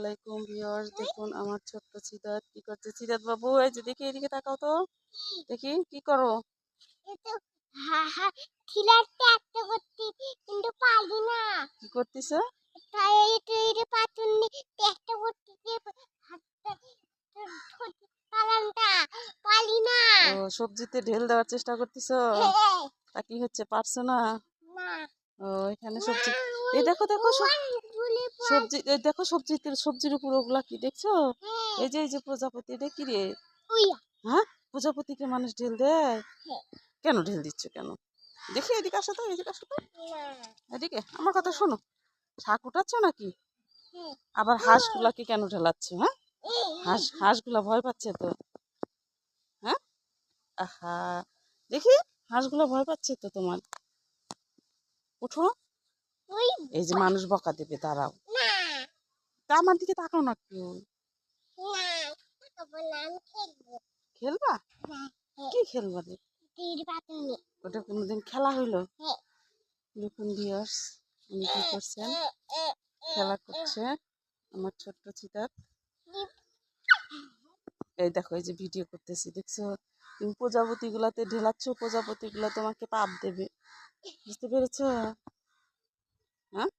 আলাইকুম ভিউয়ার্স দেখুন আমার ছোট্ট সিদ্ধার্থ কি করছে? সিদ্ধার্থ বাবু এই যে দেখি এদিকে তাকাও তো। দেখি কি করো? কিন্তু পারি না। কি করতেছ? ও সবজিতে ঢেল দেওয়ার চেষ্টা করতেছ? হ্যাঁ, তা কি হচ্ছে পারছ না? ও এখানে সবজি এই দেখো দেখো সবজি দেখো সবজিতে সবজির উপর ওগুলা কি দেখছ? হ্যাঁ। এই যে এই যে প্রজাপতি এটা কি রে? হ্যাঁ? প্রজাপতিকে মানুষ ঢেল দেয়? হ্যাঁ। কেন ঢেল দিচ্ছ কেন? দেখি এদিকে আসো তো এদিকে আসো তো। এদিকে আমার কথা শোনো। শাক উঠাচ্ছ নাকি? হ্যাঁ। আবার হাঁসগুলাকে কেন ঢেলাচ্ছ হ্যাঁ? হাঁস হাঁসগুলা ভয় পাচ্ছে তো। হ্যাঁ? আহা। দেখি হাঁসগুলা ভয় পাচ্ছে তো তোমার। উঠো। এই যে মানুষ বকা দেবে তারাও তা আমার দিকে তাকাও না কেউ। খেলব। খেলবা? হ্যাঁ, কি খেলবা রে? ওটা কোনোদিন খেলা হইল? হ্যাঁ। দেখুন ভিউয়ার্স উনি কি করছেন? খেলা করছে আমার ছোট্ট চিতার এই দেখো এই যে ভিডিও করতেছি দেখছ? তুমি প্রজাপতি গুলাতে ঢেলাচ্ছ প্রজাপতি গুলা তোমাকে পাপ দেবে। বুঝতে পেরেছ? হ্যাঁ?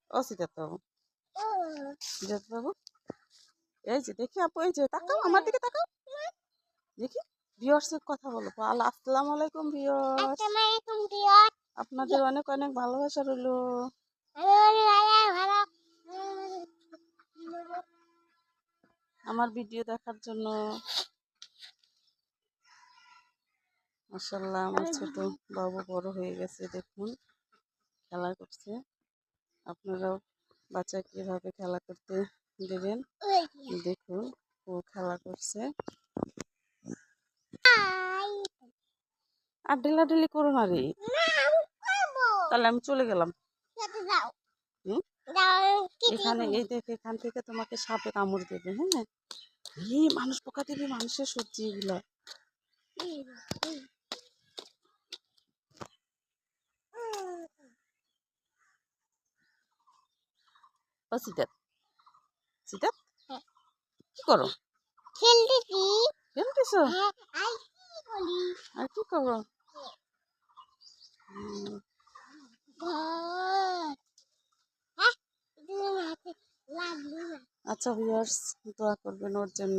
বাবু এই যে দেখি আপু এই যে তাকাও আমার দিকে তাকাও। দেখি ভিউয়ার্সের কথা বলো আসসালামু আলাইকুম ভিউয়ার্স আপনাদের অনেক অনেক ভালোবাসা রইল। আমার ভিডিও দেখার জন্য। মাসাল্লাহ আমার ছোট বাবু বড় হয়ে গেছে দেখুন। খেলা করছে। আপনারাও বাচ্চাকে এভাবে খেলা করতে দেবেন? দেখুন, ও খেলা করছে। আর ঢেলাঢেলি করো না রে। তাহলে আমি চলে গেলাম? এখানে, এই দেখ, এখান থেকে তোমাকে সাপে কামড় দেবে হ্যাঁ? মানুষ, পোকা দেবে মানুষের সবজি এগুলা। ও সিদ্ধার্থ সিদ্ধার্থ হ্যাঁ। কি করো? খেলতেছি। খেলতেছো? হ্যাঁ আর কি করো? হ্যাঁ আচ্ছা ভিউয়ার্স দোয়া করবেন ওর জন্য।